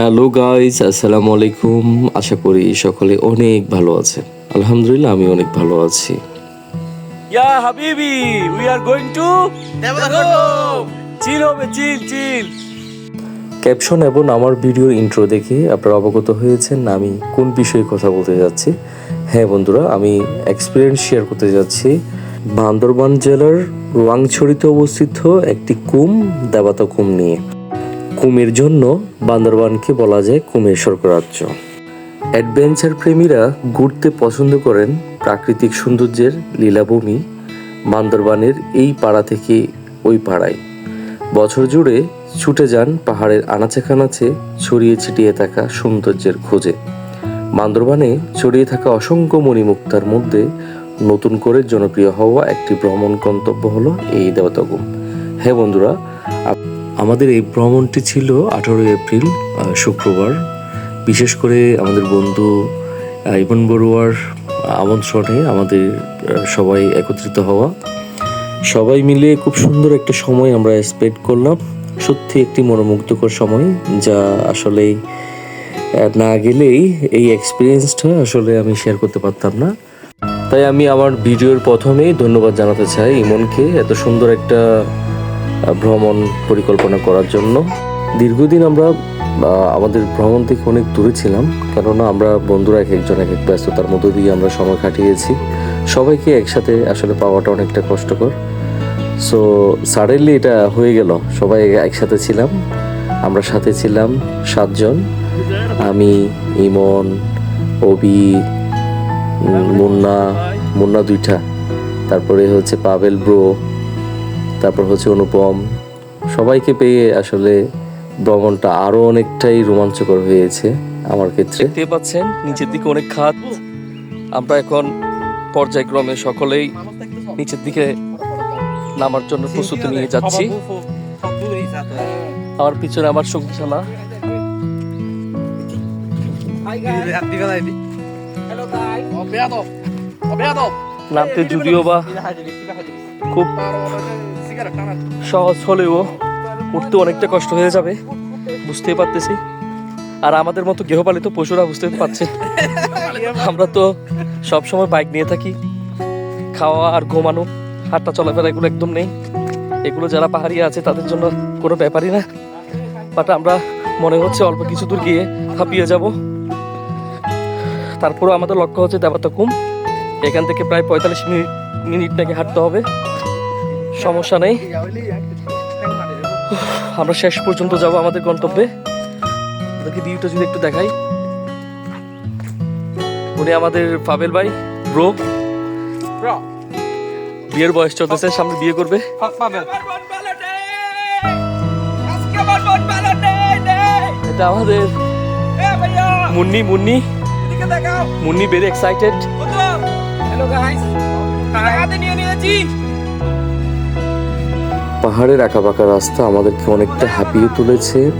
Hello guys আসসালামু আলাইকুম। আশা করি সকলে অনেক ভালো আছে আলহামদুলিল্লাহ আমি অনেক ভালো আছি। ইয়া হাবিবি we are going to chill হবে চিল চিল ক্যাপশন এবং আমার ভিডিওর ইন্ট্রো দেখে আপনারা অবগত হয়েছেন আমি কোন বিষয়ে কথা বলতে যাচ্ছি। হ্যাঁ বন্ধুরা আমি এক্সপিরিয়েন্স শেয়ার করতে যাচ্ছি। বান্দরবান জেলার রোয়াংছড়িতে অবস্থিত একটি কুম দেবাতা কুম নিয়ে। কুমের জন্য বান্দরবানকে বলা যায় কুমের স্বর্গরাজ্য। অ্যাডভেঞ্চার প্রেমীরা ঘুরতে পছন্দ করেন প্রাকৃতিক সৌন্দর্যের লীলাভূমি বান্দরবানের এই পাড়া থেকে ওই পাড়ায়। বছর জুড়ে ছুটে যান পাহাড়ের আনাচে কানাচে ছড়িয়ে ছিটিয়ে থাকা সৌন্দর্যের খোঁজে। বান্দরবানে ছড়িয়ে থাকা অসংখ্য মণিমুক্তার মধ্যে নতুন করে জনপ্রিয় হওয়া একটি ভ্রমণ গন্তব্য হলো এই দেবতাগুম। হ্যাঁ বন্ধুরা আমাদের এই ভ্রমণটি ছিল আঠারোই এপ্রিল শুক্রবার। বিশেষ করে আমাদের বন্ধু ইমন বড়ুয়ার আমন্ত্রণে আমাদের সবাই একত্রিত হওয়া। সবাই মিলে খুব সুন্দর একটা সময় আমরা স্পেন্ড করলাম। সত্যি একটি মনোমুগ্ধকর সময় যা আসলে না গেলেই এই এক্সপিরিয়েন্সটা আসলে আমি শেয়ার করতে পারতাম না। তাই আমি আমার ভিডিওর প্রথমেই ধন্যবাদ জানাতে চাই ইমনকে। এত সুন্দর একটা ভ্রমণ পরিকল্পনা করার জন্য। দীর্ঘদিন আমরা আমাদের ভ্রমণ থেকে অনেক দূরে ছিলাম, কেননা আমরা বন্ধুরা এক একজন, এক এক ব্যস্ততার মধ্য দিয়ে আমরা সময় কাটিয়েছি। সবাইকে একসাথে আসলে পাওয়াটা অনেকটা কষ্টকর। সো সাডেনলি এটা হয়ে গেল, সবাই একসাথে ছিলাম, আমরা সাথে ছিলাম সাতজন। আমি, ইমন অবি মুন্না মুন্না দুইটা। তারপরে হচ্ছে পাভেল ব্রো তারপর হচ্ছে অনুপম। সবাইকে পেয়ে আসলে ভ্রমণটা আরও অনেকটাই রোমাঞ্চকর হয়েছে আমার ক্ষেত্রে। দেখতে পাচ্ছেন, নিচের দিকে অনেক খাত আমরা এখন পর্যায়ক্রমে সকলেই নিচের দিকে নামার জন্য প্রস্তুতি নিয়ে যাচ্ছি। আমার পিছনে আমার সঙ্গীশালা নামতে যদিও বা খুব সহজ হলেও উঠতে অনেকটা কষ্ট হয়ে যাবে, বুঝতেই পারতেছি। আর আমাদের মতো গৃহপালিত পশুরা বুঝতে পারছে। আমরা তো সব সময় বাইক নিয়ে থাকি। খাওয়া আর ঘুমানো, হাঁটা চলাফেরা এগুলো একদম নেই। এগুলো যারা পাহাড়ি আছে, তাদের জন্য কোনো ব্যাপারই না। বাট আমরা মনে হচ্ছে অল্প কিছু দূর গিয়ে হাঁপিয়ে যাব। তারপরও আমাদের লক্ষ্য হচ্ছে দেবাতকুম এখান থেকে প্রায় পঁয়তাল্লিশ মিনিট মিনিট নাকি হাঁটতে হবে। সমস্যা নেই। আমরা শেষ পর্যন্ত যাব আমাদের গন্তব্যে। আপনাকে ভিউটা যদি একটু দেখাই। উনি আমাদের পাবেল ভাই, ব্রো। বিয়ের বয়স চলতেছে, সামনে বিয়ে করবে। এটা আমাদের মুন্নি মুন্নি। মুন্নি ভেরি এক্সাইটেড পাহাড়ের আঁকাবাঁকা রাস্তা আমাদেরকে অনেকটা হাঁপিয়ে তুলেছে।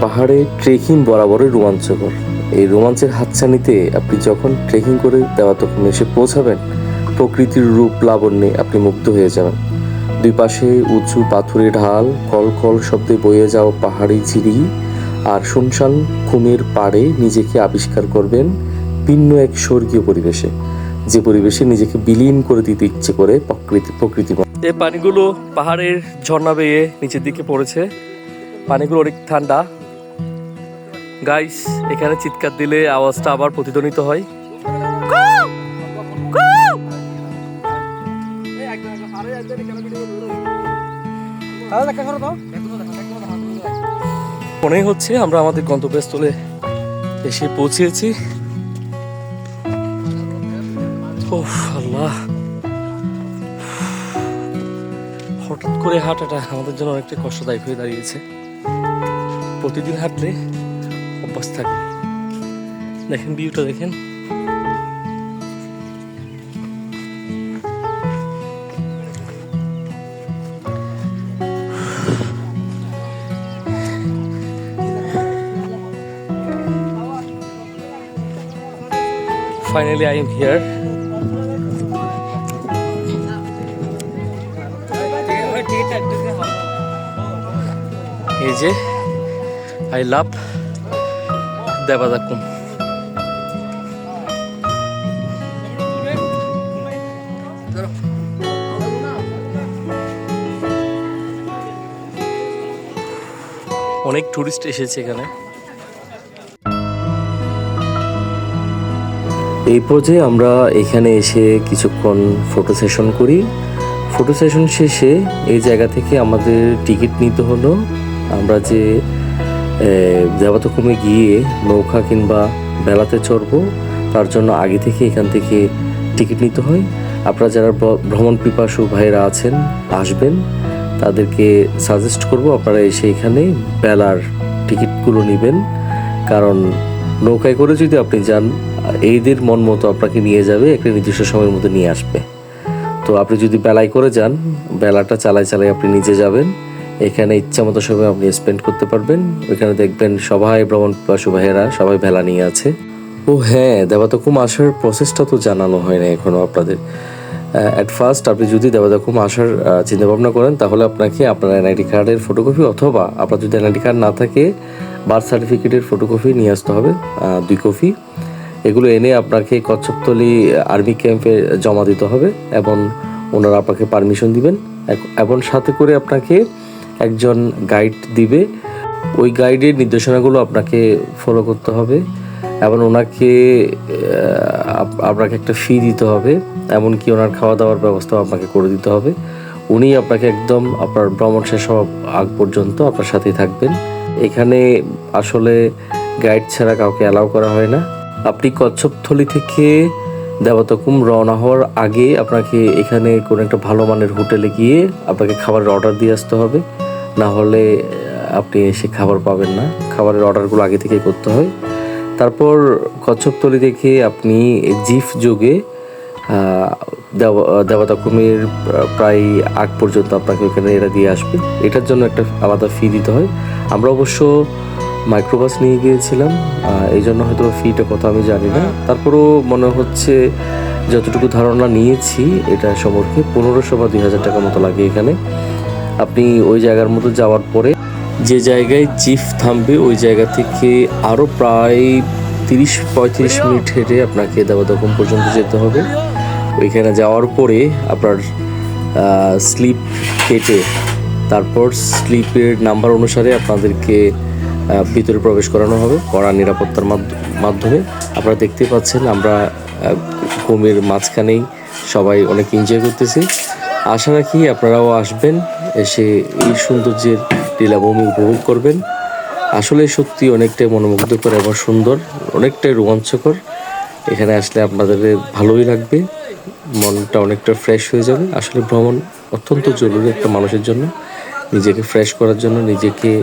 পাহাড়ে ট্রেকিং বরাবরই রোমাঞ্চকর। এই রোমাঞ্চের হাতছানিতে আপনি যখন ট্রেকিং করে দেওয়া তখন এসে পৌঁছাবেন, প্রকৃতির রূপ লাবণ্যে আপনি মুগ্ধ হয়ে যাবেন। দুই পাশে উঁচু পাথুরে ঢাল, কল কল শব্দে বয়ে যাওয়া পাহাড়ি ঝিরি আর শুনশান ঘুমের পাড়ে নিজেকে আবিষ্কার করবেন ভিন্ন এক স্বর্গীয় পরিবেশে। যে পরিবেশে নিজেকে বিলীন করে দিতে ইচ্ছে করে প্রকৃতি প্রকৃতি এই পানিগুলো পাহাড়ের ঝর্ণা বেয়ে নিচের দিকে পড়েছে। পানিগুলো অনেক ঠান্ডা। গাইস এখানে চিৎকার দিলে আওয়াজটা আবার প্রতিধ্বনিত হয়। মনে হচ্ছে আমরা আমাদের গন্তব্যস্থলে এসে পৌঁছেছি। ওহ করে হাঁটাটা আমাদের জন্য অনেকটা কষ্টদায়ক হয়ে দাঁড়িয়েছে। প্রতিদিন হাঁটলে অভ্যাস থাকে দেখেন ভিউটা দেখেন। Finally, I am here. এই যে, আই লাভ দেবাদাকুম। অনেক টুরিস্ট এসেছে এখানে। এই পর্যায়ে আমরা এখানে এসে কিছুক্ষণ ফটো সেশন করি। ফটো সেশন শেষে এই জায়গা থেকে আমাদের টিকিট নিতে হলো। আমরা যে দেবাতকুমে গিয়ে নৌকা কিংবা বেলাতে চড়বো, তার জন্য আগে থেকে এখান থেকে টিকিট নিতে হয়। আপনারা যারা ভ্র- ভ্রমণ পিপাসু ভাইরা আছেন, আসবেন, তাদেরকে সাজেস্ট করব আপনারা এসে এখানে বেলার টিকিটগুলো নেবেন। কারণ নৌকায় করে যদি আপনি যান এইদের মন মতো আপনাকে নিয়ে যাবে, একটা নির্দিষ্ট সময়ের মধ্যে নিয়ে আসবে। তো আপনি যদি বেলায় করে যান, বেলাটা চালায় চালায় আপনি নিজে যাবেন। এখানে ইচ্ছা মতো সময় আপনি স্পেন্ড করতে পারবেন। ওইখানে দেখবেন সবাই ভ্রমণ পিপাসু ভাইয়েরা সবাই ভেলা নিয়ে আছে। ও হ্যাঁ দেবাতকুম আসার প্রসেসটা তো জানানো হয় না এখনও আপনাদের। অ্যাট ফার্স্ট আপনি যদি দেবাতকুম আসার চিন্তা ভাবনা করেন, তাহলে আপনাকে আপনার এনআইডি কার্ডের ফটোকপি অথবা আপনার যদি এনআইডি কার্ড না থাকে বার্থ সার্টিফিকেটের ফটোকপি নিয়ে আসতে হবে দুই কপি। এগুলো এনে আপনাকে কচ্ছপতলি আর্মি ক্যাম্পে জমা দিতে হবে এবং ওনারা আপনাকে পারমিশন দিবেন। এবং সাথে করে আপনাকে একজন গাইড দিবে। ওই গাইডের নির্দেশনাগুলো আপনাকে ফলো করতে হবে। এবং ওনাকে আপনাকে একটা ফি দিতে হবে। এমনকি ওনার খাওয়া দাওয়ার ব্যবস্থাও আপনাকে করে দিতে হবে। উনি আপনাকে একদম আপনার ভ্রমণ শেষ হওয়ার আগ পর্যন্ত আপনার সাথেই থাকবেন। এখানে আসলে গাইড ছাড়া কাউকে অ্যালাউ করা হয় না। আপনি কচ্ছপথলি থেকে দেবতাকুম রওনা হওয়ার আগে আপনাকে এখানে কোনো একটা ভালো মানের হোটেলে গিয়ে আপনাকে খাবারের অর্ডার দিয়ে আসতে হবে। না হলে আপনি এসে খাবার পাবেন না। খাবারের অর্ডারগুলো আগে থেকে করতে হয়। তারপর কচ্ছপতলি থেকে আপনি জিফ যোগে আহ, দেব- দেবতাকুমের প্রায় আগ পর্যন্ত আপনাকে ওখানে এরা দিয়ে আসবে। এটার জন্য একটা আলাদা ফি দিতে হয়। আমরা অবশ্য মাইক্রোবাস নিয়ে গিয়েছিলাম। এই জন্য হয়তো ফিটা কথা আমি জানি না। তারপরেও মনে হচ্ছে যতটুকু ধারণা নিয়েছি এটা সম্পর্কে পনেরোশো বা দুই হাজার টাকা মতো লাগে এখানে। আপনি ওই জায়গার মতো যাওয়ার পরে যে জায়গায় জিপ থামবে, ওই জায়গা থেকে আরও প্রায় তিরিশ, পঁয়ত্রিশ মিনিট হেঁটে আপনাকে দেবাদকম পর্যন্ত যেতে হবে। ওইখানে যাওয়ার পরে আপনার স্লিপ কেটে তারপর স্লিপের নাম্বার অনুসারে আপনাদেরকে ভিতরে প্রবেশ করানো হবে কড়া নিরাপত্তার মাধ্য- মাধ্যমে। আপনারা দেখতে পাচ্ছেন আমরা ঘুমের মাঝখানেই সবাই অনেক এনজয় করতেছি। আশা রাখি আপনারাও আসবেন। এসে এই সৌন্দর্যের লীলাভূমি উপভোগ করবেন। আসলে সত্যি অনেকটাই মনোমুগ্ধকর এবং সুন্দর, অনেকটাই রোমাঞ্চকর। এখানে আসলে আপনাদের ভালোই লাগবে, মনটা অনেকটা ফ্রেশ হয়ে যাবে। আসলে ভ্রমণ অত্যন্ত জরুরি একটা মানুষের জন্য, নিজেকে ফ্রেশ করার জন্য, নিজেকে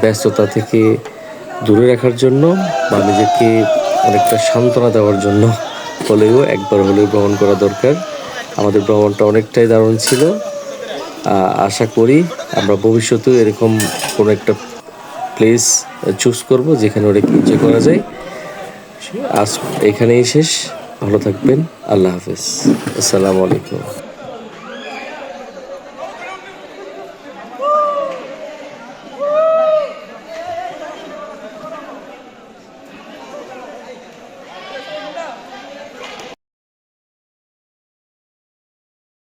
ব্যস্ততা থেকে দূরে রাখার জন্য বা নিজেকে অনেকটা সান্ত্বনা দেওয়ার জন্য হলেও, একবার হলেও ভ্রমণ করা দরকার। আমাদের ভ্রমণটা অনেকটাই দারুণ ছিল। আশা করি আমরা ভবিষ্যতেও এরকম কোনো একটা প্লেস চুজ করব যেখানে অনেক এনজয় করা যায়। আজ এখানেই শেষ। ভালো থাকবেন। আল্লাহ হাফেজ। আসসালামু আলাইকুম।